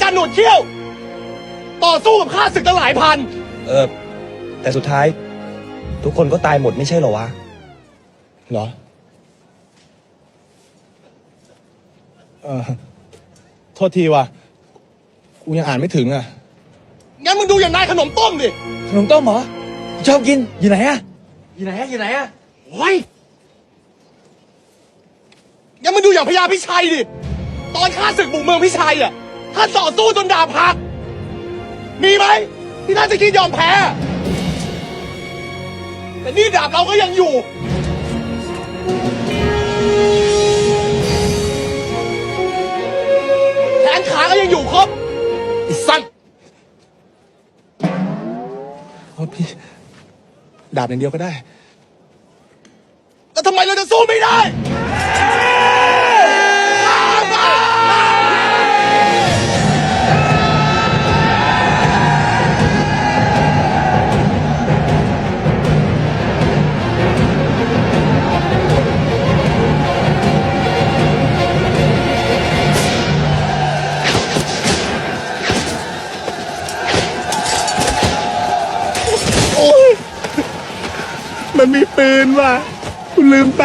จันหนวดเขี้ยว ต่อสู้กับข้าศึกตั้งหลายพัน เออ แต่สุดท้าย ทุกคนก็ตายหมดไม่ใช่เหรอวะ เหรอ เออโทษทีว่ะ กูยังอ่านไม่ถึงอะ งั้นมึงดูอย่างนายขนมต้มดิ ขนมต้มเหรอ ชอบกิน อยู่ไหนอะอยู่ไหนอะอยู่ไหนอะโอ้ยงั้นมึงดูอย่างพญาพิชัยดิ ตอนข้าศึกบุกเมืองพิชัยอะ ท่านต่อสู้จนดาบหัก มีไหมที่ท่านจะคิดยอมแพ้ แต่นี่ดาบเราก็ยังอยู่ แขนขาก็ยังอยู่ครบไอ้สัตว์เอาพี่ ดาบอย่างเดียวก็ได้ แล้วทำไมเราจะสู้ไม่ได้ มันมีปืนว่ะคุณลืมไป